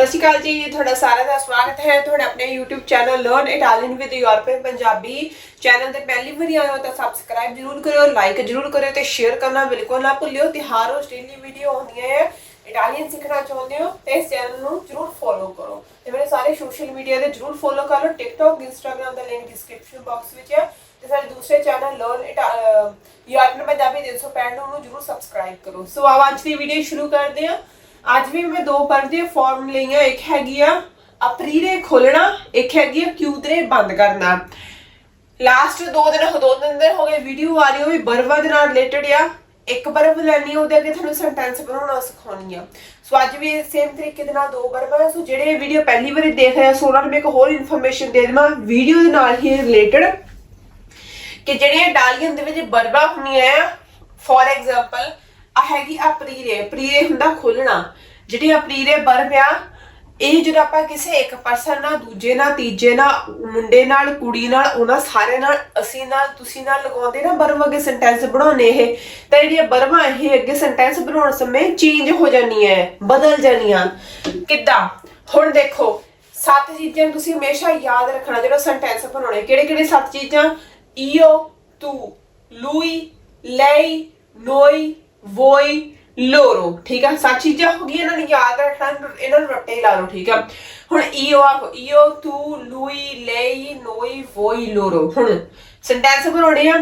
ਸਤਿ ਸ਼੍ਰੀ ਅਕਾਲ ਜੀ, ਤੁਹਾਡਾ ਸਾਰਿਆਂ ਦਾ ਸਵਾਗਤ ਹੈ। ਤੁਹਾਡੇ ਆਪਣੇ YouTube channel learn Italian with European Punjabi channel ਤੇ ਪਹਿਲੀ ਵਾਰੀ ਆਏ ਹੋ ਤਾਂ ਸਬਸਕ੍ਰਾਈਬ ਜਰੂਰ ਕਰਿਓ ਲਾਈਕ ਜਰੂਰ ਕਰਿਓ ਤੇ ਸ਼ੇਅਰ ਕਰਨਾ ਬਿਲਕੁਲ ਨਾ ਭੁੱਲਿਓ ਤੇ ਹਰ ਰੋਜ਼ ਡੇਲੀ ਵੀਡੀਓ ਆਉਂਦੀਆਂ ਹੈ। ਇਟਾਲੀਅਨ ਸਿੱਖਣਾ ਚਾਹੁੰਦੇ ਹੋ ਤੇ ਇਸ ਚੈਨਲ ਨੂੰ ਜਰੂਰ ਫੋਲੋ ਕਰੋ। ਤੇ ਮੇਰੇ ਸਾਰੇ ਸੋਸ਼ਲ ਮੀਡੀਆ ਦੇ ਜਰੂਰ ਫੋਲੋ ਕਰ ਲਓ। TikTok, Instagram ਦਾ ਲਿੰਕ ਡਿਸਕ੍ਰਿਪਸ਼ਨ ਬਾਕਸ ਵਿੱਚ ਹੈ ਤੇ ਸਾਡੇ ਦੂਸਰੇ ਚੈਨਲ ਲਰਨ ਯੂਰਪੀਅਨ ਪੰਜਾਬੀ 365 ਨੂੰ ਜਰੂਰ ਸਬਸਕ੍ਰਾਈਬ ਕਰੋ। ਸੋ ਆਓ ਅੱਜ ਦੀ ਵੀਡੀਓ ਸ਼ੁਰੂ ਕਰਦੇ ਹਾਂ। ਅੱਜ ਵੀ ਮੈਂ ਦੋ ਪਰਦੇ ਫਾਰਮ ਲਈਆਂ, ਇੱਕ ਹੈਗੀ ਆ ਅਪਰੀਰੇ ਖੋਲਣਾ ਇੱਕ ਹੈਗੀ ਆ ਕਿਊਤਰੇ ਬੰਦ ਕਰਨਾ। ਲਾਸਟ ਦੋ ਦਿਨ ਦੋ ਤਿੰਨ ਦਿਨ ਹੋ ਗਏ ਵੀਡੀਓ ਆ ਰਹੀ ਉਹ ਵੀ ਬਰਵਾ ਦੇ ਨਾਲ ਰਿਲੇਟਡ ਆ। ਇੱਕ ਬਰਬ ਲੈਣੀ ਉਹਦੇ ਅੱਗੇ ਤੁਹਾਨੂੰ ਸੈਂਟੈਂਸ ਬਣਾਉਣਾ ਸਿਖਾਉਣੀ ਆ। ਸੋ ਅੱਜ ਵੀ ਸੇਮ ਤਰੀਕੇ ਦੇ ਨਾਲ ਦੋ ਬਰਬਾਂ ਸੋ ਜਿਹੜੇ ਵੀਡੀਓ ਪਹਿਲੀ ਵਾਰੀ ਦੇਖ ਰਹੇ ਆ ਸੋ ਉਹਨਾਂ ਨੂੰ ਮੈਂ ਇੱਕ ਹੋਰ ਇਨਫੋਰਮੇਸ਼ਨ ਦੇ ਦੇਵਾਂ ਵੀਡੀਓ ਦੇ ਨਾਲ ਹੀ ਰਿਲੇਟਡ ਕਿ ਜਿਹੜੀਆਂ ਡਾਲੀਆਂ ਦੇ ਵਿੱਚ ਬਰਬਾ ਹੁੰਦੀਆਂ ਆ ਫੋਰ ਐਗਜ਼ਾਮਪਲ ਆ ਹੈਗੀ ਆ ਪ੍ਰੀਰੇ। ਪ੍ਰੀਰੇ ਹੁੰਦਾ ਖੋਲਣਾ। ਜਿਹੜੀ ਆ ਪ੍ਰੀਰੇ ਬਰਬ ਆ ਇਹ ਜਦੋਂ ਆਪਾਂ ਕਿਸੇ ਇੱਕ ਪਰਸਨ ਨਾਲ ਦੂਜੇ ਨਾਲ ਤੀਜੇ ਨਾਲ ਮੁੰਡੇ ਨਾਲ ਕੁੜੀ ਨਾਲ ਉਹਨਾਂ ਸਾਰੇ ਨਾਲ ਅਸੀਂ ਨਾਲ ਤੁਸੀਂ ਨਾਲ ਲਗਾਉਂਦੇ ਨਾ ਬਰਬ ਅੱਗੇ ਸੈਂਟੈਂਸ ਬਣਾਉਣੇ ਇਹ ਤਾਂ ਜਿਹੜੀਆਂ ਬਰਬਾਂ ਇਹ ਅੱਗੇ ਸੈਂਟੈਂਸ ਬਣਾਉਣ ਸਮੇਂ ਚੇਂਜ ਹੋ ਜਾਂਦੀਆਂ ਹੈ, ਬਦਲ ਜਾਂਦੀਆਂ। ਕਿੱਦਾਂ? ਹੁਣ ਦੇਖੋ ਸੱਤ ਚੀਜ਼ਾਂ ਤੁਸੀਂ ਹਮੇਸ਼ਾ ਯਾਦ ਰੱਖਣਾ ਜਿਹੜਾ ਸੈਂਟੈਂਸ ਬਣਾਉਣੇ। ਕਿਹੜੇ ਕਿਹੜੇ ਸੱਤ ਚੀਜ਼ਾਂ? ਈਓ ਤੂੰ ਲੂਈ ਲਈ ਨੋਈ voi loro ਠੀਕ ਆ? ਸੱਤ ਚੀਜ਼ਾਂ ਹੋ ਗਈਆਂ ਇਹਨਾਂ ਨੂੰ ਯਾਦ ਰੱਖਣਾ, ਇਹਨਾਂ ਨੂੰ ਰੱਟੇ ਲਾ ਲਓ, ਠੀਕ ਆ? ਹੁਣ io ਆਖੋ io tu lui lei noi voi loro ਹੁਣ ਸੈਂਟੈਂਸ ਬਣਾਉਣੇ ਆ।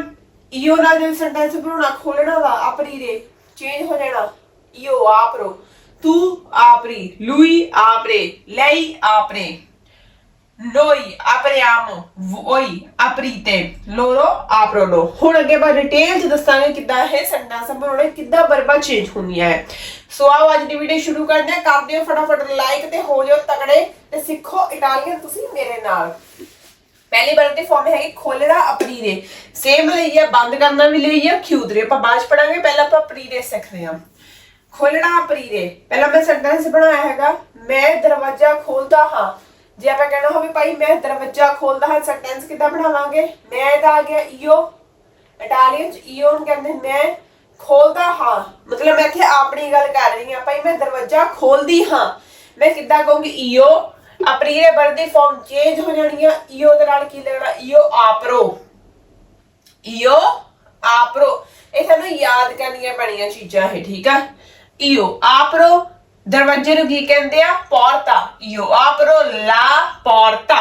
io ਨਾਲ ਜੇ ਸੈਂਟੈਂਸ ਬਣਾਉਣਾ ਖੋਲਣਾ ਵਾ ਆਪਰੀ ਦੇ ਚੇਂਜ ਹੋ ਜਾਣਾ। ਈਓ ਆਪਰੋ ਤੂੰ ਆਪਰੀ ਲੂਈ ਆਪਰੇ ਲਈ ਆਪਰੇ noi apriamo voi aprite loro aprono ਹੁਣ ਅੱਗੇ ਬਾ ਡਿਟੇਲ ਚ ਦੱਸਾਂਗੇ ਕਿੱਦਾਂ ਇਹ ਸੈਂਟੈਂਸ ਬਣਾਉਣੇ ਕਿੱਦਾਂ ਬਰਬਾ ਚੇਂਜ ਹੁੰਦੀਆਂ ਹੈ ਸੋ ਆਓ ਅੱਜ ਦੀ ਵੀਡੀਓ ਸ਼ੁਰੂ ਕਰਦੇ ਹਾਂ ਕਰ ਦਿਓ ਫਟਾਫਟ ਲਾਈਕ ਤੇ ਹੋ ਜਾਓ ਤਕੜੇ ਤੇ ਸਿੱਖੋ ਇਟਾਲੀਅਨ ਤੁਸੀਂ ਮੇਰੇ ਨਾਲ ਪਹਿਲੀ ਵਾਰ ਦੀ ਫਾਰਮ ਹੈਗੀ ਖੋਲਣਾ ਅਪਰੀਰੇ ਸੇਮ ਲਈ ਹੈ ਬੰਦ ਕਰਨਾ ਵੀ ਲਈ ਹੈ ਖਿਊਦਰੇ ਆਪਾਂ ਬਾਅਦ ਚ ਪੜਾਂਗੇ ਪਹਿਲਾਂ ਆਪਾਂ ਅਪਰੀਰੇ ਸਿੱਖਦੇ ਹਾਂ ਖੋਲੜਾ ਅਪਰੀਰੇ ਪਹਿਲਾਂ ਮੈਂ ਸੈਂਟੈਂਸ ਬਣਾਇਆ ਹੈਗਾ ਮੈਂ ਦਰਵਾਜ਼ਾ ਖੋਲਦਾ ਹਾਂ ਜੇ ਆਪਾਂ ਕਹਿਣਾ ਹੋਵੇ ਭਾਈ ਮੈਂ ਦਰਵਾਜ਼ਾ ਖੋਲਦਾ ਹਾਂ ਸੈਂਟੈਂਸ ਕਿੱਦਾਂ ਬਣਾਵਾਂਗੇ ਮੈਂ ਦਾ ਆ ਗਿਆ ਈਓ ਇਟਾਲੀਅਨ ਚ ਈਓ ਨੂੰ ਕਹਿੰਦੇ, ਮੈਂ ਖੋਲਦਾ ਹਾਂ। ਮਤਲਬ ਮੈਂ ਇੱਥੇ ਆਪਣੀ ਗੱਲ ਕਰ ਰਹੀ ਹਾਂ, ਭਾਈ ਮੈਂ ਦਰਵਾਜ਼ਾ ਖੋਲਦੀ ਹਾਂ। ਮੈਂ ਕਿੱਦਾਂ ਕਹੂੰਗੀ, ਈਓ ਅਪਰੀਰੇ ਵਰਡ ਦੀ ਫਾਰਮ ਚੇਂਜ ਹੋ ਜਾਣੀ ਆ, ਈਓ ਦੇ ਨਾਲ ਕੀ ਲੱਗਣਾ ਈਓ, ਆਪਰੋ। ਈਓ, ਆਪਰੋ। ਇਹ ਸਾਨੂੰ ਯਾਦ ਕਰਨੀਆਂ ਪੈਣੀਆਂ ਚੀਜ਼ਾਂ ਇਹ, ਠੀਕ ਆ? ਈਓ, ਆਪਰੋ ਦਰਵਾਜ਼ੇ ਨੂੰ ਕੀ ਕਹਿੰਦੇ ਆ? ਪੋਰਤਾ ਈਓ ਆਪਰੋ ਲਾ ਪੋਰਤਾ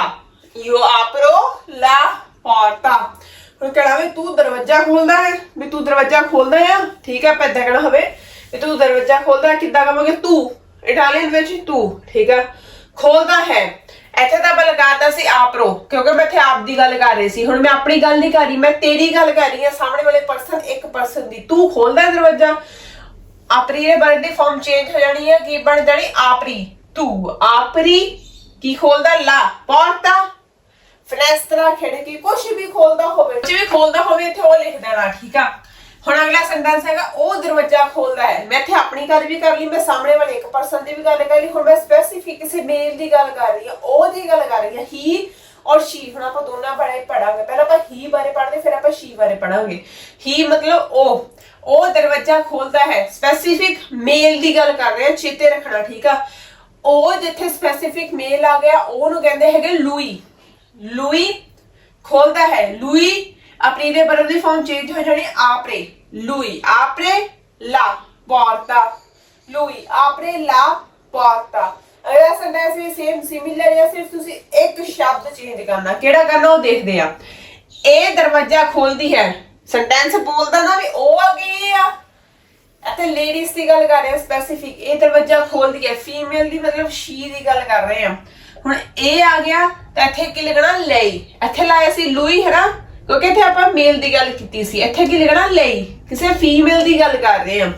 ਈਓ ਆਪਰੋ ਲਾ ਪੋਰਤਾ ਹੁਣ ਕਹਿਣਾ ਵੀ ਤੂੰ ਦਰਵਾਜ਼ਾ ਖੋਲਦਾ ਹੈ, ਵੀ ਤੂੰ ਦਰਵਾਜ਼ਾ ਖੋਲਦਾ ਆ? ਠੀਕ ਹੈ ਪੈਦਾ ਕਹਿਣਾ ਹੋਵੇ ਵੀ ਤੂੰ ਦਰਵਾਜ਼ਾ ਖੋਲਦਾ ਕਿੱਦਾਂ ਕਹਾਂਗੇ? ਤੂੰ। ਇਟਾਲੀਅਨ ਵਿੱਚ ਤੂੰ। ਠੀਕ ਆ? ਖੋਲਦਾ ਹੈ। ਇੱਥੇ ਤਾਂ ਮੈਂ ਲਗਾਤਾ ਸੀ ਆਪਰੋ, ਕਿਉਂਕਿ ਮੈਂ ਇੱਥੇ ਆਪ ਦੀ ਗੱਲ ਕਰ ਰਹੀ ਸੀ। ਹੁਣ ਮੈਂ ਆਪਣੀ ਗੱਲ ਨਹੀਂ ਕਰ ਰਹੀ, ਮੈਂ ਤੇਰੀ ਗੱਲ ਕਰ ਰਹੀ ਹਾਂ। ਸਾਹਮਣੇ ਵਾਲੇ ਪਰਸਨ ਇੱਕ ਪਰਸਨ ਦੀ ਤੂੰ ਖੋਲਦਾ ਦਰਵਾਜ਼ਾ। ਆਪਰੀ ਦੇ ਵਰਡ ਦੀ ਫਾਰਮ ਚੇਂਜ ਹੋ ਜਾਣੀ ਹੈ, ਕੀ ਬਣ ਜਾਣੀ? ਆਪਰੀ। ਤੂੰ, ਆਪਰੀ। ਕੀ ਖੋਲਦਾ? ਲਾ ਪੋਰਤਾ ਫਨੈਸਟਰਾ ਖਿੜਕੀ ਕੁਝ ਵੀ ਖੋਲਦਾ ਹੋਵੇ ਕੁਝ ਵੀ ਖੋਲਦਾ ਹੋਵੇ, ਇੱਥੇ ਉਹ ਲਿਖ ਦੇਣਾ, ਠੀਕ ਆ? ਹੁਣ ਅਗਲਾ ਸੈਂਟੈਂਸ ਹੈਗਾ, ਉਹ ਦਰਵਾਜ਼ਾ ਖੋਲਦਾ ਹੈ। ਮੈਂ ਇੱਥੇ ਆਪਣੀ ਗੱਲ ਵੀ ਕਰ ਲਈ, ਮੈਂ ਸਾਹਮਣੇ ਵਾਲੇ ਇੱਕ ਪਰਸਨ ਦੀ ਵੀ ਗੱਲ ਕਰ ਲਈ, ਹੁਣ ਮੈਂ ਸਪੈਸੀਫਿਕ ਕਿਸੇ ਮੇਲ ਦੀ ਗੱਲ ਕਰ ਰਹੀ ਹਾਂ ਉਹ ਦੀ ਗੱਲ ਕਰ ਰਹੀ ਹਾਂ ਹੀ ਔਰ ਸ਼ੀ ਹੁਣ ਆਪਾਂ ਦੋਨਾਂ ਬਾਰੇ ਪੜਾਂਗੇ ਪਹਿਲਾਂ ਆਪਾਂ ਹੀ ਬਾਰੇ ਪੜ੍ਹਦੇ, ਫਿਰ ਆਪਾਂ ਸ਼ੀ ਬਾਰੇ ਪੜਾਂਗੇ ਹੀ ਮਤਲਬ ਉਹ। ਉਹ ਦਰਵਾਜ਼ਾ ਖੋਲਦਾ ਹੈ। ਸਪੈਸੀਫਿਕ ਮੇਲ ਦੀ ਗੱਲ ਕਰ ਰਹੇ ਹਾਂ, ਚੇਤੇ ਰੱਖਣਾ, ਠੀਕ ਆ? ਉਹ ਜਿੱਥੇ ਸਪੈਸੀਫਿਕ ਮੇਲ ਆ ਗਿਆ, ਉਹਨੂੰ ਕਹਿੰਦੇ ਹੈਗੇ ਲੂਈ ਲੂਈ ਖੋਲਦਾ ਹੈ। ਲੂਈ ਆਪਣੀ ਦੇ ਬਰਬ ਦੀ ਫਾਰਮ ਚੇਂਜ ਹੋ ਜਾਣੀ ਆਪਰੇ ਲੂਈ ਆਪਰੇ ਲਾ ਪੋਰਤਾ ਲੂਈ ਆਪਰੇ ਲਾ ਪੋਰਤਾ ਅਗਲਾ ਸੈਂਟੈਂਸ ਵੀ ਸੇਮ ਸਿਮਿਲਰ ਹੈ ਸਿਰਫ ਤੁਸੀਂ ਇੱਕ ਸ਼ਬਦ ਚੇਂਜ ਕਰਨਾ। ਕਿਹੜਾ ਕਰਨਾ ਉਹ ਦੇਖਦੇ ਆ ਇਹ ਦਰਵਾਜ਼ਾ ਖੋਲਦੀ ਹੈ। ਸੈਂਟੈਂਸ ਬੋਲਦਾ ਨਾ ਵੀ ਉਹ ਆ ਆ। ਅਤੇ ਲੇਡੀਜ਼ ਦੀ ਗੱਲ ਕਰ ਰਹੇ ਹਾਂ ਸਪੈਸੀਫਿਕ ਇਹ ਦਰਵਾਜ਼ਾ ਖੋਲਦੀ ਹੈ ਫੀਮੇਲ ਦੀ ਮਤਲਬ ਸ਼ੀ ਦੀ ਗੱਲ ਕਰ ਰਹੇ ਹਾਂ। ਹੁਣ ਇਹ ਆ ਗਿਆ, ਤਾਂ ਇੱਥੇ ਕੀ ਲਿਖਣਾ? ਲਈ। ਇੱਥੇ ਲਾਇਆ ਸੀ ਲੂਈ ਹੈ ਨਾ ਕਿਉਂਕਿ ਇੱਥੇ ਆਪਾਂ ਮੇਲ ਦੀ ਗੱਲ ਕੀਤੀ ਸੀ। ਇੱਥੇ ਕੀ ਲਿਖਣਾ? ਲਈ। ਕਿਸੇ ਫੀਮੇਲ ਦੀ ਗੱਲ ਕਰ ਰਹੇ ਹਾਂ।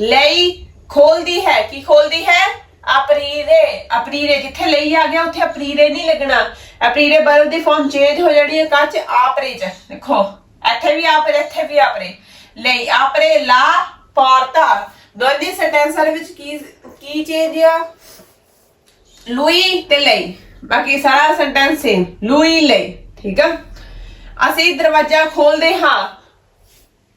ਲਈ ਖੋਲਦੀ ਹੈ। ਕੀ ਖੋਲਦੀ ਹੈ? ਅਪਰੀਰੇ। ਅਪਰੀਰੇ ਜਿੱਥੇ ਲਈ ਆ ਗਿਆ, ਉੱਥੇ ਅਪਰੀਰੇ ਨਹੀਂ ਲੱਗਣਾ। ਅਪਰੀਰੇ ਬਰਬ ਦੀ ਫਾਰਮ ਚੇਂਜ ਹੋ ਜਾਣੀ ਹੈ। ਕੱਚ ਆਪਰੇ ਚ। ਦੇਖੋ। ਇੱਥੇ ਵੀ ਆਪਰੇ ਇੱਥੇ ਵੀ ਆਪਰੇ ਲਈ ਆਪਰੇ ਲਾ ਪੋਰਤਾ ਦੋਨੇ ਸੈਂਟੈਂਸਾਂ ਵਿੱਚ ਕੀ ਕੀ ਚੇਂਜ ਆ? ਲੂਈ ਤੇ ਲਈ। ਬਾਕੀ ਸਾਰਾ ਸੈਂਟੈਂਸ ਸੇਮ ਲੂਈ, ਲਈ। ਠੀਕ ਆ? ਅਸੀਂ ਦਰਵਾਜ਼ਾ ਖੋਲਦੇ ਹਾਂ।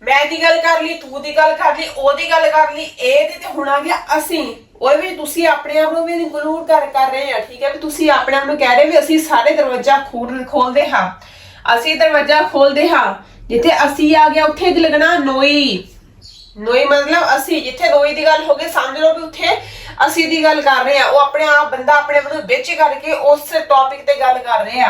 ਮੈਂ ਦੀ ਗੱਲ ਕਰ ਲਈ, ਤੂੰ ਦੀ ਗੱਲ ਕਰ ਲਈ ਉਹਦੀ ਗੱਲ ਕਰ ਲਈ, ਇਹ ਤੇ ਹੁਣ ਆ ਗਿਆ ਅਸੀਂ। ਉਹ ਵੀ ਤੁਸੀਂ ਆਪਣੇ ਆਪ ਨੂੰ ਵੀ ਇਨਕਲੂਡ ਕਰ ਕਰ ਰਹੇ ਆ, ਠੀਕ ਹੈ ਵੀ ਤੁਸੀਂ ਆਪਣੇ ਆਪ ਨੂੰ ਕਹਿ ਰਹੇ ਵੀ ਅਸੀਂ ਸਾਰੇ ਦਰਵਾਜ਼ਾ ਖੋਲ, ਖੋਲਦੇ ਹਾਂ। ਅਸੀਂ ਦਰਵਾਜ਼ਾ ਖੋਲਦੇ ਹਾਂ। ਜਿੱਥੇ ਅਸੀਂ ਆ ਗਿਆ, ਉੱਥੇ ਲੱਗਣਾ ਨੋਈ। ਨੋਈ ਮਤਲਬ ਅਸੀਂ, ਜਿੱਥੇ ਨੋਈ ਦੀ ਗੱਲ ਹੋ ਗਈ, ਸਮਝ ਲਓ ਵੀ ਉੱਥੇ ਅਸੀਂ ਦੀ ਗੱਲ ਕਰ ਰਹੇ ਆ ਉਹ ਆਪਣੇ ਆਪ ਬੰਦਾ ਆਪਣੇ ਆਪ ਨੂੰ ਵਿੱਚ ਕਰਕੇ ਉਸ ਟੌਪਿਕ ਤੇ ਗੱਲ ਕਰ ਰਹੇ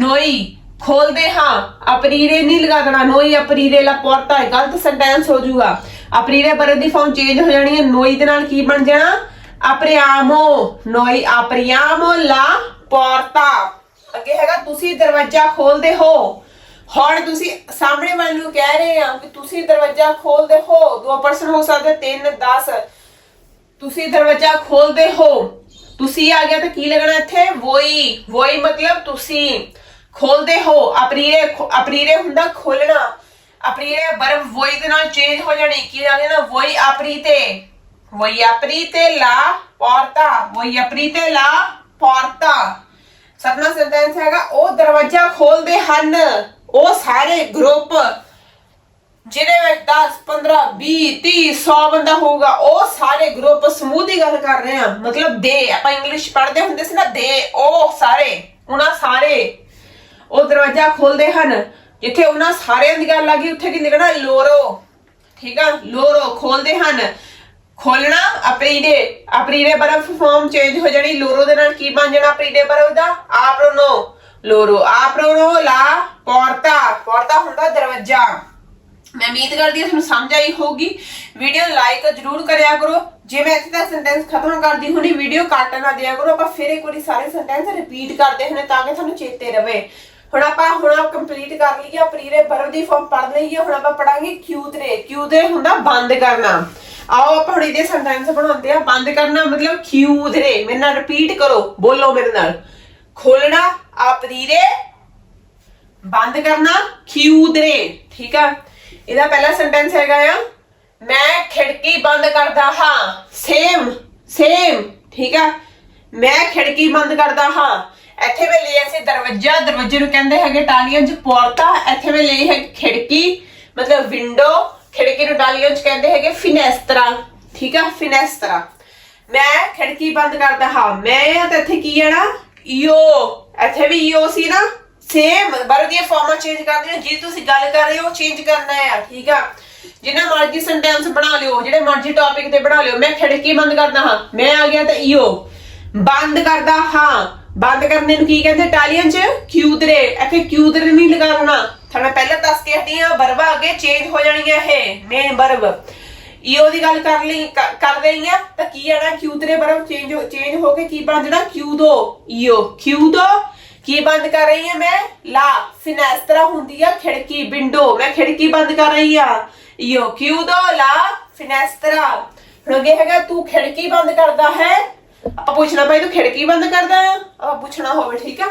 ਨੋਈ, ਖੋਲਦੇ ਹਾਂ। ਅਪਰੀਰੇ ਨਹੀਂ ਲਗਾ ਦੇਣਾ। ਨੋਈ ਅਪਰੀਰੇ ਲਾ ਪੋਰਤਾ ਹੈ। ਗਲਤ ਸੈਂਟੈਂਸ ਹੋ ਜਾਊਗਾ। ਅਪਰੀਰੇ ਬਰੇ ਦੀ ਫਾਰਮ ਚੇਂਜ ਹੋ ਜਾਣੀ ਹੈ। ਨੋਈ ਦੇ ਨਾਲ ਕੀ ਬਣ ਜਾਣਾ? ਅਪਰਿਆਮੋ। ਨੋਈ ਅਪਰਿਆਮੋ ਲਾ ਪੋਰਤਾ ਅੱਗੇ ਹੈਗਾ, ਤੁਸੀਂ ਦਰਵਾਜ਼ਾ ਖੋਲਦੇ ਹੋ। ਹੁਣ ਤੁਸੀਂ ਸਾਹਮਣੇ ਵਾਲੇ ਨੂੰ ਕਹਿ ਰਹੇ ਆ ਕਿ ਤੁਸੀਂ ਦਰਵਾਜ਼ਾ ਖੋਲਦੇ ਹੋ। ਦੋ ਪਰਸਨ ਹੋ ਸਕਦੇ, ਤਿੰਨ 10 ਤੁਸੀਂ ਦਰਵਾਜ਼ਾ ਖੋਲਦੇ ਹੋ। ਤੁਸੀਂ ਆ ਗਿਆ ਤਾਂ ਕੀ ਲੱਗਣਾ ਇੱਥੇ? ਵੋਈ। ਵੋਈ ਮਤਲਬ ਤੁਸੀਂ ਖੋਲਦੇ ਹੋ। ਅਪਰੀਰੇ ਅਪਰੀਰੇ ਹੁੰਦਾ ਖੋਲਣਾ। ਅਪਰੀਰੇ ਬਰਬ ਵੋਈ ਦੇ ਨਾਲ ਚੇਂਜ ਹੋ ਜਾਣੀ। ਕੀ ਆ ਗਿਆ ਨਾ? ਵੋਈ ਅਪਰੀਤੇ। ਵੋਈ ਅਪਰੀਤੇ ਲਾ ਪੋਰਤਾ। ਵੋਈ ਅਪਰੀਤੇ ਲਾ ਪੋਰਤਾ। ਸਪਨਾ ਸੈਂਟੈਂਸ ਹੈਗਾ, ਉਹ ਦਰਵਾਜ਼ਾ ਖੋਲਦੇ ਹਨ। ਉਹ ਸਾਰੇ ਗਰੁੱਪ ਜਿਹਦੇ ਵਿੱਚ 10 15 20 30 100 ਬੰਦਾ ਹੋਊਗਾ, ਉਹ ਸਾਰੇ ਗਰੁੱਪ ਸਮੂਹ ਦੀ ਗੱਲ ਕਰ ਰਹੇ ਆ। ਮਤਲਬ ਦੇ, ਆਪਾਂ ਇੰਗਲਿਸ਼ ਪੜ੍ਹਦੇ ਹੁੰਦੇ ਸੀ ਨਾ, ਦੇ ਉਹ ਸਾਰੇ, ਉਹਨਾਂ ਸਾਰੇ। ਉਹ ਦਰਵਾਜ਼ਾ ਖੋਲਦੇ ਹਨ। ਜਿੱਥੇ ਉਹਨਾਂ ਸਾਰਿਆਂ ਦੀ ਗੱਲ ਆ ਗਈ, ਉੱਥੇ ਕੀ ਲਿਖਣਾ ਲੋਰੋ। ਠੀਕ ਆ? ਲੋਰੋ ਖੋਲਦੇ ਹਨ। ਖੋਲਣਾ ਅਪਰੀਡੇ ਅਪਰੀਡੇ ਬਰਫ ਫਾਰਮ ਚੇਂਜ ਹੋ ਜਾਣੀ, ਲੋਰੋ ਦੇ ਨਾਲ ਕੀ ਬਣ ਜਾਣਾ ਅਪਰੀਡੇ ਬਰਫ ਦਾ? ਆਪਰੋਨੋ ਲੋਰੋ ਆਪਰੋਨੋ ਲਾ ਪੋਰਤਾ ਪੋਰਤਾ ਹੁੰਦਾ ਦਰਵਾਜ਼ਾ। ਮੈਂ ਉਮੀਦ ਕਰਦੀ ਹਾਂ ਤੁਹਾਨੂੰ ਸਮਝ ਆਈ ਹੋਊਗੀ। ਵੀਡੀਓ ਲਾਈਕ ਜਰੂਰ ਕਰਿਆ ਕਰੋ। ਜੇ ਮੈਂ ਇੱਥੇ ਤੱਕ ਸੈਂਟੈਂਸ ਖਤਮ ਕਰਦੀ ਹੁਣੀ ਵੀਡੀਓ ਕੱਟ ਨਾ ਦਿਆ ਕਰੋ। ਆਪਾਂ ਫਿਰ ਇੱਕ ਵਾਰੀ ਸਾਰੇ ਸੈਂਟੈਂਸ ਰਿਪੀਟ ਕਰਦੇ ਹੁੰਨੇ ਤਾਂ ਕਿ ਤੁਹਾਨੂੰ ਚੇਤੇ ਰਵੇ। ਹੁਣ ਆਪਾਂ ਹੁਣ ਕੰਪਲੀਟ ਕਰ ਲਈਏ ਅਪਰੀਰੇ ਬਰਵ ਦੀ ਫਾਰਮ ਪੜ ਲਈਏ। ਹੁਣ ਆਪਾਂ ਪੜਾਂਗੇ ਕਿਊਦਰੇ ਕਿਊਦਰੇ ਹੁੰਦਾ ਬੰਦ ਕਰਨਾ। ਆਓ ਆਪਾਂ ਹੁਣ ਇਹਦੇ ਸੈਂਟੈਂਸ ਬਣਾਉਂਦੇ ਆ, ਬੰਦ ਕਰਨਾ ਮਤਲਬ ਕਿਊਦਰੇ ਮੇਰੇ ਨਾਲ ਰਿਪੀਟ ਕਰੋ, ਬੋਲੋ ਮੇਰੇ ਨਾਲ। ਖੋਲਣਾ ਅਪਰੀਰੇ ਬੰਦ ਕਰਨਾ ਖਿਊਦਰੇ ਠੀਕ ਆ? ਇਹਦਾ ਪਹਿਲਾ ਸੈਂਟੈਂਸ ਹੈਗਾ ਆ, ਮੈਂ ਖਿੜਕੀ ਬੰਦ ਕਰਦਾ ਹਾਂ ਸੇਮ ਸੇਮ ਠੀਕ ਆ? ਮੈਂ ਖਿੜਕੀ ਬੰਦ ਕਰਦਾ ਹਾਂ। ਇੱਥੇ ਮੈਂ ਲਿਆ ਸੀ ਦਰਵਾਜ਼ਾ, ਦਰਵਾਜ਼ੇ ਨੂੰ ਕਹਿੰਦੇ ਹੈਗੇ ਟਾਲੀਆਂ 'ਚ ਪੋਰਤਾ ਇੱਥੇ ਮੈਂ ਲਈ ਹੈ ਖਿੜਕੀ, ਮਤਲਬ ਵਿੰਡੋ ਖਿੜਕੀ ਨੂੰ ਟਾਲੀਆਂ 'ਚ ਕਹਿੰਦੇ ਹੈਗੇ ਫਿਨੈਸਤਰਾ ਠੀਕ ਆ? ਫਿਨੈਸਤਰਾ ਮੈਂ ਖਿੜਕੀ ਬੰਦ ਕਰਦਾ, ਹਾਂ, ਮੈਂ ਆ ਇੱਥੇ ਕੀ ਹੈ ਨਾ? ਈਓ। ਇੱਥੇ ਵੀ ਈਓ ਸੀ ਨਾ? ਸੇਮ ਬਰ ਦੀਆਂ ਫਾਰਮਾਂ ਚੇਂਜ ਕਰਦੇ ਹੋ ਜੇ ਤੁਸੀਂ ਗੱਲ ਕਰ ਰਹੇ ਹੋ ਚੇਂਜ ਕਰਨਾ ਹੈ ਠੀਕ ਆ? ਜਿੰਨਾ ਮਰਜ਼ੀ ਸੈਂਟੈਂਸ ਬਣਾ ਲਿਓ, ਜਿਹੜੇ ਮਰਜ਼ੀ ਟੌਪਿਕ ਤੇ ਬਣਾ ਲਿਓ। ਮੈਂ ਖਿੜਕੀ ਬੰਦ ਕਰਦਾ, ਹਾਂ, ਮੈਂ ਆ ਗਿਆ ਤਾਂ ਈਓ। ਬੰਦ ਕਰਦਾ, ਹਾਂ। ਬੰਦ ਕਰਨੇ ਨੂੰ ਕੀ ਕਹਿੰਦੇ? ਇਟਾਲੀਅਨ ਚ? ਕਿਊਦਰੇ ਇੱਥੇ ਕਿਊਦਰੇ ਨਹੀਂ ਲਗਾਉਣਾ ਤੁਹਾਨੂੰ ਪਹਿਲਾਂ ਦੱਸ ਕੇ ਹਟੀ ਆ ਬਰਬਾ ਅੱਗੇ ਚੇਂਜ ਹੋ ਜਾਣਗੀਆਂ ਇਹ ਮੇਨ ਬਰਬ ਈਓ ਦੀ ਗੱਲ ਕਰ ਲਈ ਕਰ ਰਹੀ ਆ ਤਾਂ ਕੀ ਆਣਾ? ਕਿਊਦਰੇ ਬਰਬ ਚੇਂਜ ਚੇਂਜ ਹੋ ਕੇ ਕੀ ਬਣ ਜਾਣਾ? ਕਿਊਦੋ ਈਓ ਕਿਊਦੋ ਕੀ ਬੰਦ ਕਰ ਰਹੀ ਆ ਮੈਂ? ਲਾ ਫਿਨੈਸਤਰਾ ਹੁੰਦੀ ਆ, ਖਿੜਕੀ ਵਿੰਡੋ ਮੈਂ ਖਿੜਕੀ ਬੰਦ ਕਰ ਰਹੀ ਆ ਈਓ ਕਿਊਦੋ ਲਾ ਫਿਨੈਸਤਰਾ ਹੁਣ ਅੱਗੇ ਹੈਗਾ, ਤੂੰ ਖਿੜਕੀ ਬੰਦ ਕਰਦਾ ਹੈ। ਆਪਾਂ ਪੁੱਛਣਾ ਭਾਈ, ਤੂੰ ਖਿੜਕੀ ਬੰਦ ਕਰਦਾ? ਆ ਆਪਾਂ ਪੁੱਛਣਾ ਹੋਵੇ, ਠੀਕ ਆ?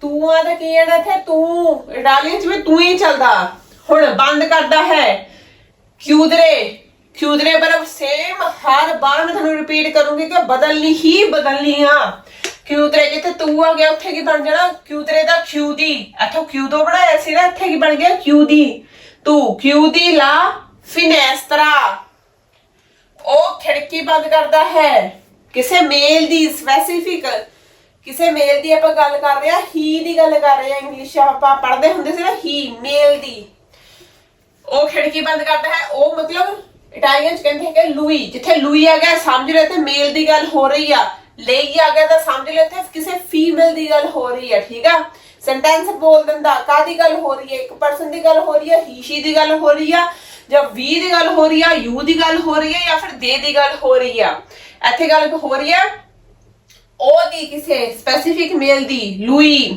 ਤੂੰ ਆ ਤਾਂ ਕੀ ਆਣਾ ਇੱਥੇ? ਤੂੰ, ਇਟਾਲੀਅਨ ਚ ਵੀ ਤੂੰ ਹੀ ਚੱਲਦਾ। ਹੁਣ ਬੰਦ ਕਰਦਾ ਹੈ। ਕਿਉਦਰੇ ਕਿਉਦਰੇ ਬਰਬ ਸੇਮ ਹਰ ਬਾਰ ਮੈਂ ਤੁਹਾਨੂੰ ਰਿਪੀਟ ਕਰੂੰਗੀ ਕਿ ਬਦਲਣੀ ਹੀ ਬਦਲਣੀ ਆ। ਕਿਉਦਰੇ ਜਿੱਥੇ ਤੂੰ ਆ ਗਿਆ, ਉੱਥੇ ਕੀ ਬਣ ਜਾਣਾ? ਕਿਉਦਰੇ ਦਾ ਕਿਉ ਦੀ ਇੱਥੋਂ ਕਿਉਦੋ ਬਣਾਇਆ ਸੀ ਨਾ, ਇੱਥੇ ਕੀ ਬਣ ਗਿਆ? ਕਿਉ ਦੀ ਤੂੰ ਕਿਉ ਦੀ ਲਾ ਫਿਨੈਸਤਰਾ ਉਹ ਖਿੜਕੀ ਬੰਦ ਕਰਦਾ ਹੈ। ਕਿਸੇ ਮੇਲ ਦੀ ਸਪੈਸੀਫਿਕ ਕਿਸੇ ਮੇਲ ਦੀ ਆਪਾਂ ਗੱਲ ਕਰ ਰਹੇ ਆ ਹੀ ਦੀ ਗੱਲ ਕਰ ਰਹੇ ਆ ਇੰਗਲਿਸ਼ ਆਪਾਂ ਪੜ੍ਹਦੇ ਹੁੰਦੇ ਸੀ ਨਾ ਹੀ ਮੇਲ ਦੀ। ਉਹ ਖਿੜਕੀ ਬੰਦ ਕਰਦਾ ਹੈ, ਉਹ ਮਤਲਬ ਇਟਾਲੀਅਨ ਚ ਕਹਿੰਦੇ ਹੈਗੇ ਲੂਈ ਜਿੱਥੇ ਲੂਈ ਆ ਗਿਆ, ਸਮਝ ਲਓ ਇੱਥੇ ਮੇਲ ਦੀ ਗੱਲ ਹੋ ਰਹੀ ਆ, ਲਈ ਆ ਗਿਆ ਤਾਂ ਸਮਝ ਲਓ ਇੱਥੇ ਕਿਸੇ ਫੀਮੇਲ ਦੀ ਗੱਲ ਹੋ ਰਹੀ ਆ, ਠੀਕ ਆ? ਸੈਂਟੈਂਸ ਬੋਲ ਦਿੰਦਾ ਕਾਦੀ ਗੱਲ ਹੋ ਰਹੀ ਹੈ ਇੱਕ ਪਰਸਨ ਦੀ ਗੱਲ ਹੋ ਰਹੀ ਹੈ ਹੀ ਸ਼ੀ ਦੀ ਗੱਲ ਹੋ ਰਹੀ ਆ, ਜਾਂ ਵੀ ਦੀ ਗੱਲ ਹੋ ਰਹੀ ਆ ਯੂ ਦੀ ਗੱਲ ਹੋ ਰਹੀ ਹੈ ਜਾਂ ਫਿਰ ਦੇ ਦੀ ਗੱਲ ਹੋ ਰਹੀ ਆ। ਇੱਥੇ ਗੱਲ ਹੋ ਰਹੀ ਆ। ਉਹ ਦੀ ਕਿਸੇ ਸਪੈਸੀਫਿਕ ਮੇਲ ਦੀ ਲੂਈ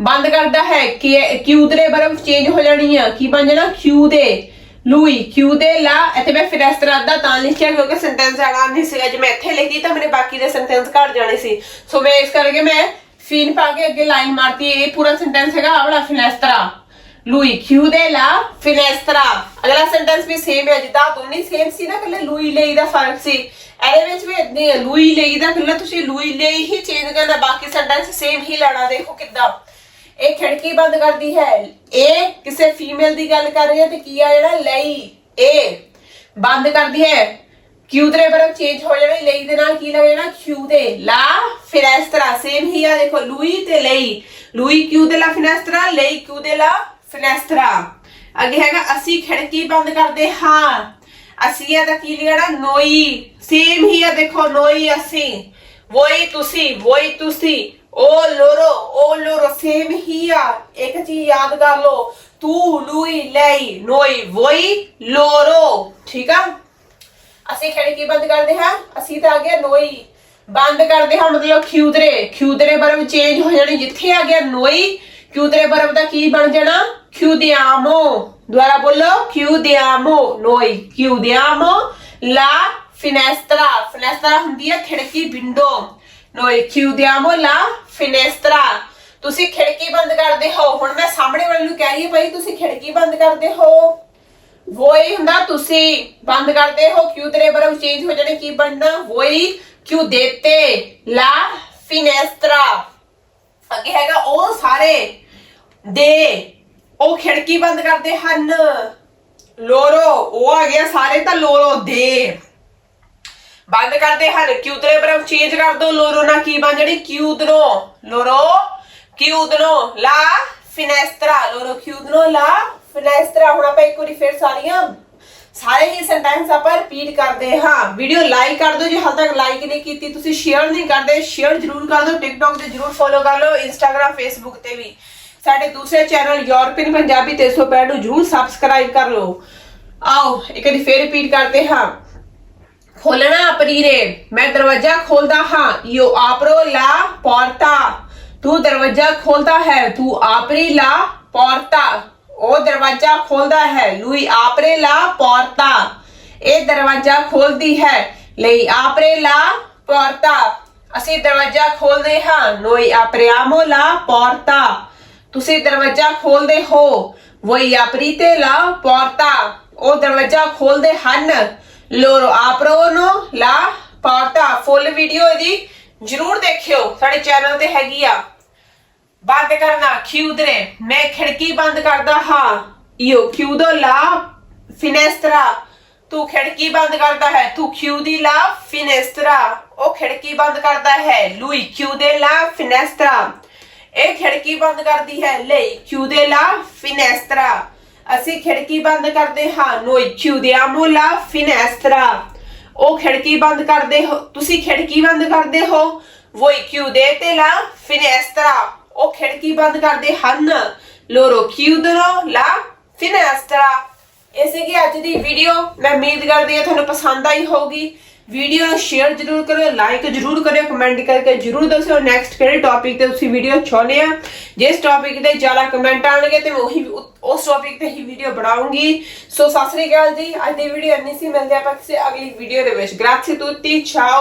ਬੰਦ ਕਰਦਾ ਹੈ ਕਿ ਕਿਊ ਦੇ ਬਰਫ ਚੇਂਜ ਹੋ ਜਾਣੀ ਆ। ਕੀ ਬਣ ਜਾਣਾ? ਕਿਊ ਦੇ ਲੂਈ। ਕਿਊ ਦੇ ਲਾ। ਇੱਥੇ ਮੈਂ ਫਿਰ ਇਸ ਤਰ੍ਹਾਂ ਦਾ ਤਾਂ ਲਿਖਿਆ ਕਿਉਂਕਿ ਸੈਂਟੈਂਸ ਆਣਾ ਨਹੀਂ ਸੀਗਾ ਜੇ ਮੈਂ ਇੱਥੇ ਲਿਖਦੀ ਤਾਂ ਮੇਰੇ ਬਾਕੀ ਦੇ ਸੈਂਟੈਂਸ ਘਟ ਜਾਣੇ ਸੀ। ਸੋ ਮੈਂ ਇਸ ਕਰਕੇ ਮੈਂ ਫੀਨ ਪਾ ਕੇ ਅੱਗੇ ਲਾਈਨ ਮਾਰਤੀ। ਇਹ ਪੂਰਾ ਸੈਂਟੈਂਸ ਹੈਗਾ ਆਵਲਾ ਫਿਨੈਸਤਰਾ ਲੂਈ ਕਿਊ ਦੇ ਲਾ ਫਿਨੈਸਤਰਾ ਅਗਲਾ ਸੈਂਟੈਂਸ ਵੀ ਸੇਮ ਹੈ ਜਿੱਦਾਂ ਦੋਨੇ ਸੇਮ ਸੀ ਨਾ ਕੱਲੇ ਲੂਈ ਲਈ ਦਾ ਫ਼ਰਕ ਸੀ ਇਹਦੇ ਵਿੱਚ ਵੀ ਇਦਾਂ ਲੂਈ ਲਈ ਦਾ ਕੱਲਾ ਤੁਸੀਂ ਲੂਈ ਲਈ ਹੀ ਚੇਂਜ ਕਰਨਾ ਬਾਕੀ ਸੈਂਟੈਂਸ ਸੇਮ ਹੀ ਲੈਣਾ ਦੇਖੋ ਕਿੱਦਾਂ ਇਹ ਖਿੜਕੀ ਬੰਦ ਕਰਦੀ ਹੈ ਇਹ ਕਿਸੇ ਫੀਮੇਲ ਦੀ ਗੱਲ ਕਰ ਰਹੀ ਹੈ ਤੇ ਕੀ ਆ ਜਿਹੜਾ ਲਈ ਇਹ ਬੰਦ ਕਰਦੀ ਹੈ chiudere verb ਚੇਂਜ ਹੋ ਜਾਣਾ ਲਈ ਦੇ ਨਾਲ ਕੀ ਲੱਗ ਜਾਣਾ chiude la finestra ਸੇਮ ਹੀ ਆ ਦੇਖੋ lui ਤੇ ਲਈ lui chiude la finestra lei chiude la finestra ਅੱਗੇ ਹੈਗਾ, ਅਸੀਂ ਖਿੜਕੀ ਬੰਦ ਕਰਦੇ ਹਾਂ। ਅਸੀਂ ਇਹਦਾ ਕੀ ਲਿਖਣਾ ਨੋਈ। ਸੇਮ ਹੀ ਆ, ਦੇਖੋ, ਨੋਈ ਅਸੀਂ। ਵੋਈ ਤੁਸੀਂ ਵੋਈ ਤੁਸੀਂ। ਓ ਲੋਰੋ ਓ ਲੋਰੋ ਸੇਮ ਹੀ ਆ। ਇੱਕ ਚੀਜ਼ ਯਾਦ ਕਰ ਲੋ ਤੂੰ ਲੂਈ ਲਈ, ਨੋਈ, ਵੋਈ, ਲੋਰੋ। ਠੀਕ ਆ? ਅਸੀਂ ਖਿੜਕੀ ਬੰਦ ਕਰਦੇ ਹਾਂ, ਅਸੀਂ ਤਾਂ ਆ ਗਿਆ ਨੋਈ ਬੰਦ ਕਰਦੇ ਹਾਂ। ਮਤਲਬ ਖਿਊਦਰੇ ਖਿਉਦਰੇ ਵੀ ਚੇਂਜ ਹੋ ਜਾਣੀ। ਜਿੱਥੇ ਆ ਗਿਆ ਨੋਈ ਖਿਉਦਰੇ ਬਰਬ ਦਾ ਕੀ ਬਣ ਜਾਣਾ chiudiamo ਦੁਬਾਰਾ ਬੋਲੋ chiudiamo noi chiudiamo la finestra finestra ਹੁੰਦੀ ਹੈ ਖਿੜਕੀ window noi chiudiamo la finestra ਤੁਸੀਂ ਖਿੜਕੀ ਬੰਦ ਕਰਦੇ ਹੋ ਹੁਣ ਮੈਂ ਸਾਹਮਣੇ ਵਾਲੇ ਨੂੰ ਕਹਿ ਰਹੀ ਹਾਂ ਭਾਈ ਤੁਸੀਂ ਖਿੜਕੀ ਬੰਦ ਕਰਦੇ ਹੋ ਵੋਈ ਹੁੰਦਾ ਤੁਸੀਂ ਬੰਦ ਕਰਦੇ ਹੋ ਕਿਉਂ ਤੇਰੇ ਬਰਬ ਚੇਂਜ ਹੋ ਜਾਣੇ ਕੀ ਬਣਨਾ ਵੋਈ ਕਿਉਂ ਦੇਤੇ ਲਾ ਫਿਨੈਸਟਰਾ ਅੱਗੇ ਹੈਗਾ ਉਹ ਸਾਰੇ ਦੇ। ਉਹ ਖਿੜਕੀ ਬੰਦ ਕਰਦੇ ਹਨ। ਲੋਰੋ, ਉਹ ਆ ਗਿਆ ਸਾਰੇ ਤਾਂ ਲੋਰੋ ਦੇ। ਬੰਦ ਕਰਦੇ ਹਨ। ਕਿਉਦਰੇ ਬਰਮ ਚੇਂਜ ਕਰ ਦੋ। ਲੋਰੋ ਨਾ ਕੀ ਬਣ ਜਣੀ? ਕਿਉਦਰੋ ਲੋਰੋ ਕਿਉਦਰੋ ਲਾ ਫਿਨੈਸਟਰਾ ਲੋਰੋ ਕਿਉਦਰੋ ਲਾ ਫਿਨੈਸਟਰਾ ਹੁਣ ਆਪਾਂ ਇੱਕ ਵਾਰੀ ਫਿਰ ਸਾਰੀਆਂ ਸਾਰੇ ਹੀ ਸੈਂਟੈਂਸ ਆਪਾਂ ਰਿਪੀਟ ਕਰਦੇ ਹਾਂ। ਵੀਡੀਓ ਲਾਈਕ ਕਰ ਦਿਓ। ਜੇ ਹਾਲ ਤੱਕ ਲਾਈਕ ਨਹੀਂ ਕੀਤੀ, ਤੁਸੀਂ ਸ਼ੇਅਰ ਨਹੀਂ ਕਰਦੇ ਸ਼ੇਅਰ ਜ਼ਰੂਰ ਕਰ ਦਿਓ। ਟਿਕਟੌਕ ਤੇ ਜ਼ਰੂਰ ਫੋਲੋ ਕਰ ਲਓ। ਇੰਸਟਾਗ੍ਰam ਫੇਸਬੁੱਕ ਤੇ ਵੀ। ਸਾਡੇ ਦੂਸਰੇ ਚੈਨਲ ਯੂਰਪੀਅਨ ਪੰਜਾਬੀ 365 ਨੂੰ ਜਰੂਰ ਸਬਸਕ੍ਰਾਈਬ ਕਰ ਲਓ। ਆਓ, ਇੱਕ ਵਾਰੀ ਫੇਰ ਰਿਪੀਟ ਕਰਦੇ ਹਾਂ। ਖੋਲਣਾ ਆਪਣੀ ਰੇ ਮੈਂ ਦਰਵਾਜ਼ਾ ਖੋਲਦਾ ਹਾਂ। ਯੋ ਆਪਰੋ ਲਾ ਪੋਰਤਾ। ਤੂੰ ਦਰਵਾਜ਼ਾ ਖੋਲਦਾ ਹੈ, ਤੂੰ ਆਪਰੀ ਲਾ ਪੋਰਤਾ। ਉਹ ਦਰਵਾਜ਼ਾ ਖੋਲਦਾ ਹੈ, ਲੂਈ ਆਪਰੇ ਲਾ ਪੋਰਤਾ। ਇਹ ਦਰਵਾਜ਼ਾ ਖੋਲਦੀ ਹੈ, ਲਈ ਆਪਰੇ ਲਾ ਪੋਰਤਾ। ਅਸੀਂ ਦਰਵਾਜ਼ਾ ਖੋਲਦੇ ਹਾਂ, ਲੋਈ ਆਪਰੇ ਆਮੋ ਲਾ ਪੋਰਤਾ। ਤੁਸੀਂ ਦਰਵਾਜ਼ਾ ਖੋਲਦੇ ਹੋ ਵਈ ਆਪਰੀਤੇ ਲਾ ਪੌਰਤਾ ਉਹ ਦਰਵਾਜ਼ਾ ਖੋਲਦੇ ਹਨ ਲੋਰੋ ਆਪਰੋ ਨੋ ਲਾ ਪੌਰਤਾ ਫੁੱਲ ਵੀਡੀਓ ਇਹਦੀ ਜਰੂਰ ਦੇਖਿਓ ਸਾਡੇ ਚੈਨਲ ਤੇ ਹੈਗੀ ਆ ਬੰਦ ਕਰਨਾ ਖਿਉ ਉਧਰੇ ਮੈਂ ਖਿੜਕੀ ਬੰਦ ਕਰਦਾ ਹਾਂ ਇਹੋ ਖਿਉ ਦੋ ਲਾ ਫਿਨੇਸਟਰਾ ਤੂੰ ਖਿੜਕੀ ਬੰਦ ਕਰਦਾ ਹੈ ਤੂੰ ਖਿਉ ਦੀ ਲਾ ਫਿਨੇਸਟਰਾ ਉਹ ਖਿੜਕੀ ਬੰਦ ਕਰਦਾ ਹੈ ਲੂਈ ਖਿਉ ਦੇ ਲਾ ਫਿਨੇਸਟਰਾ ਇਹ ਖਿੜਕੀ ਬੰਦ ਕਰਦੀ ਹੈ। ਲਈ chiude la finestra ਅਸੀਂ ਖਿੜਕੀ ਬੰਦ ਕਰਦੇ ਹਾਂ। noi chiudiamo la finestra ਉਹ ਖਿੜਕੀ ਬੰਦ ਕਰਦੇ ਹੋ। ਤੁਸੀਂ ਖਿੜਕੀ ਬੰਦ ਕਰਦੇ ਹੋ। voi chiudete la finestra ਉਹ ਖਿੜਕੀ ਬੰਦ ਕਰਦੇ ਹਨ। loro chiudono la finestra ਇਹ ਸੀਗੀ ਅੱਜ ਦੀ ਵੀਡੀਓ ਮੈਂ ਉਮੀਦ ਕਰਦੀ ਹਾਂ ਤੁਹਾਨੂੰ ਪਸੰਦ ਆਈ ਹੋਊਗੀ। ਵੀਡੀਓ ਸ਼ੇਅਰ ਜ਼ਰੂਰ ਕਰਿਓ ਲਾਈਕ ਜ਼ਰੂਰ ਕਰਿਓ ਕਮੈਂਟ ਕਰਕੇ ਜ਼ਰੂਰ ਦੱਸਿਓ ਨੈਕਸਟ ਕਿਹੜੇ ਟੌਪਿਕ ਤੇ ਤੁਸੀਂ ਵੀਡੀਓ ਚਾਹੁੰਦੇ ਆ। ਜਿਸ ਟੌਪਿਕ ਤੇ ਜ਼ਿਆਦਾ ਕਮੈਂਟ ਆਣਗੇ ਤੇ ਮੈਂ ਉਹੀ ਉਸ ਟੌਪਿਕ ਤੇ ਹੀ ਵੀਡੀਓ ਬਣਾਉਂਗੀ। ਸੋ ਸਤਿ ਸ੍ਰੀ ਅਕਾਲ ਜੀ। ਅੱਜ ਦੀ ਵੀਡੀਓ ਇੰਨੀ ਸੀ, ਮਿਲਦੇ ਆਪਾਂ ਕਿਸੇ ਅਗਲੀ ਵੀਡੀਓ ਦੇ ਵਿੱਚ। ਗ੍ਰਾzie tutti ciao